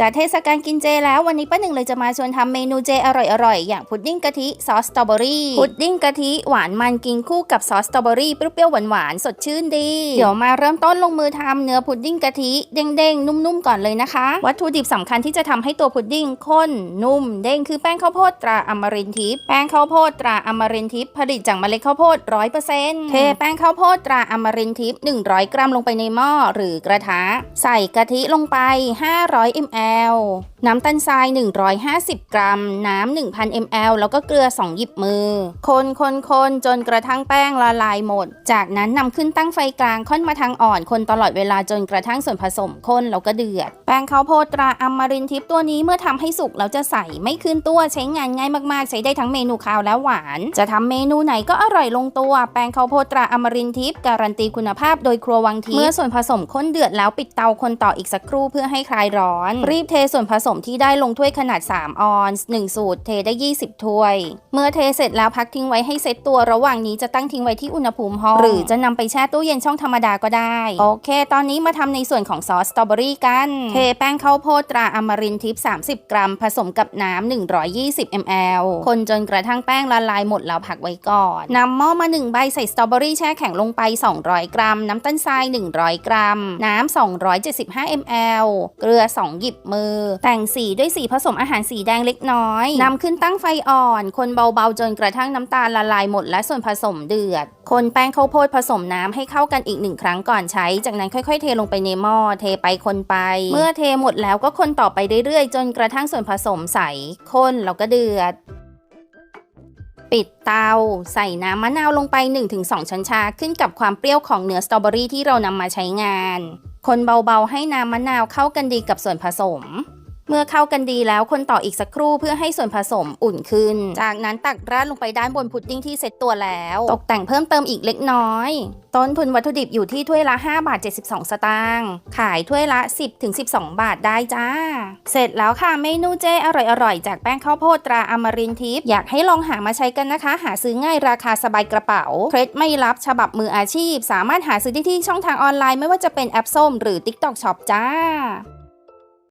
จะเทศกาลกินเจแล้ววันนี้ป้าหนึ่งเลยจะมาชวนทำเมนูเจอร่อยๆ อย่างพุดดิ้งกะทิซอสสตรอเบอรี่พุดดิ้งกะทิหวานมันกินคู่กับซอสสตรอเบอรี่เปรี้ยวๆหวานๆสดชื่นดี เดี๋ยวมาเริ่มต้นลงมือทำเนื้อพุดดิ้งกะทิเด้งๆ นุ่มๆ ก่อนเลยนะคะ วัตถุดิบสำคัญที่จะทำให้ตัวพุดดิ้งข้น นุ่ม เด้งคือแป้งข้าวโพดตราอมรินทิพย์แป้งข้าวโพดตราอมรินทิพย์ผลิตจากเมล็ดข้าวโพดร้อยเปอร์เซ็นต์เทแป้งข้าวโพดตราอมรินทิพย์100กรัมลงไปในหม้อหรือกระทะใส่กะทิลงไป 500 ml แล้ว น้ำตาลทราย 150 กรัม น้ำ1,000 ml แล้วก็เกลือ 2 หยิบมือ คนคนคนจนกระทั่งแป้งละลายหมด จากนั้นนำขึ้นตั้งไฟกลางค่อนมาทางอ่อน คนตลอดเวลาจนกระทั่งส่วนผสมข้นแล้วก็เดือด แป้งข้าวโพดตราอัมมารินทิพย์ตัวนี้เมื่อทำให้สุกแล้วจะใสไม่ขึ้นตัวใช้งานง่ายมากๆ ใช้ได้ทั้งเมนูคาวและหวาน จะทำเมนูไหนก็อร่อยลงตัว แป้งข้าวโพดตราอมรินทิพย์การันตีคุณภาพโดยครัววังทิพย์เมื่อส่วนผสมข้นเดือดแล้วปิดเตาคนต่ออีกสักครู่เพื่อให้คลายร้อน รีบเทส่วนผสมที่ได้ลงถ้วยขนาด 3 ออนซ์1สูตรเทได้ 20 ถ้วย เมื่อเทเสร็จแล้วพักทิ้งไว้ให้เซตตัวระหว่างนี้จะตั้งทิ้งไว้ที่อุณหภูมิห้องหรือจะนำไปแช่ตู้เย็นช่องธรรมดาก็ได้ โอเค ตอนนี้มาทำในส่วนของซอสสตรอเบอรี่กัน เทแป้งข้าวโพดตราอมรินทิพย์30 กรัม ผสมกับน้ำ120 ml คนจนกระทั่งแป้งละลายหมดแล้วพักไว้ก่อนนำหม้อมา1ใบใส่สตรอเบอรี่แช่แข็งลงไป 200 กรัม น้ำตาลทราย 100 กรัม น้ำ 275 ml เกลือ 2 หยิบมือ แต่แต่งสีด้วยสีผสมอาหารสีแดงเล็กน้อย นำขึ้นตั้งไฟอ่อน คนเบาๆ จนกระทั่งน้ำตาลละลายหมดและส่วนผสมเดือด คนแป้งข้าวโพดผสมน้ำให้เข้ากันอีกหนึ่งครั้งก่อนใช้ จากนั้นค่อยๆ เทลงไปในหม้อ เทไปคนไป เมื่อเทหมดแล้วก็คนต่อไปเรื่อยๆ จนกระทั่งส่วนผสมใส ข้นแล้วก็เดือดปิดเตา ใส่น้ำมะนาวลงไป 1-2 ช้อนชา ขึ้นกับความเปรี้ยวของเนื้อสตรอเบอรี่ที่เรานำมาใช้งาน คนเบาๆให้น้ำมะนาวเข้ากันดีกับส่วนผสม เมื่อเข้ากันดีแล้วคนต่ออีกสักครู่เพื่อให้ส่วนผสมอุ่นขึ้น จากนั้นตักราดลงไปด้านบนพุดดิ้งที่เซ็ตตัวแล้ว ตกแต่งเพิ่มเติมอีกเล็กน้อย ต้นทุนวัตถุดิบอยู่ที่ถ้วยละ 5 บาท 72 สตางค์ ขายถ้วยละ 10ถึง12 บาทได้จ้า เสร็จแล้วค่ะเมนูเจอร่อยๆ จากแป้งข้าวโพดตราอมรินทิพย์ อยากให้ลองหามาใช้กันนะคะ หาซื้อง่ายราคาสบายกระเป๋า เคล็ดไม่ลับฉบับมืออาชีพ สามารถหาซื้อได้ที่ช่องทางออนไลน์ไม่ว่าจะเป็นแอปส้มหรือ TikTok Shop จ้า